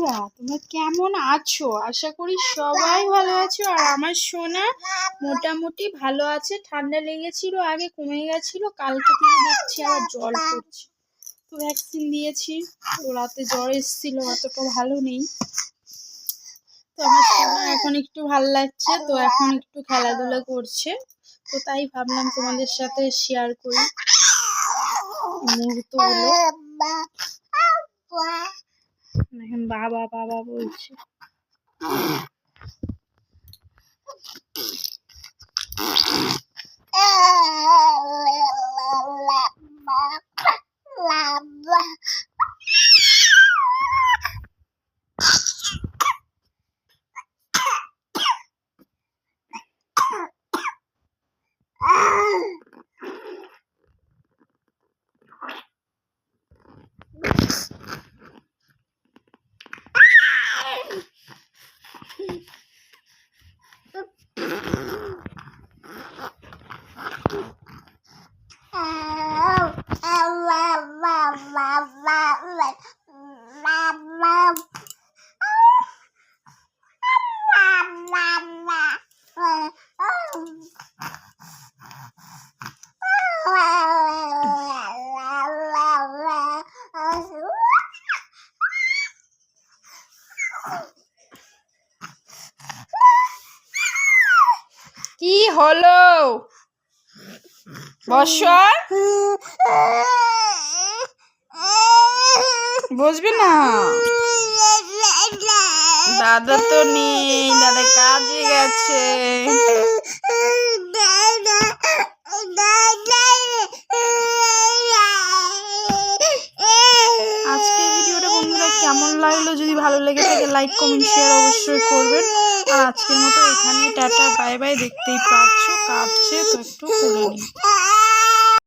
বন্ধুরা তোমরা কেমন আছো? আশা করি সবাই ভালো আছো। আর আমার সোনা মোটামুটি ভালো আছে। ঠান্ডা লেগেছিল, আগে কমে গেছিল, কালকে থেকে দেখছি আবার জল পড়ছে তো ভ্যাকসিন দিয়েছি, তো রাতে জ্বর এসেছিল, অতটা ভালো নেই। তো আমার সোনা এখন একটু ভালো লাগছে, তো এখন একটু খেলাধুলা করছে। তো তাই ভাবলাম তোমাদের সাথে শেয়ার করি। মুহূর্তগুলো এখন বাবা বাবা বলছে কি হলো বসো বসবি না? দাদা তো নেই, দাদা কাজে গেছে। বন্ধুরা কেমন লাগল? যদি ভালো লেগে থাকে লাইক কমেন্ট শেয়ার অবশ্যই করবেন। আর আজকের মতো এখানেই টাটা বাই বাই দেখতেই পাচ্ছ, কাটছে, তো একটু করে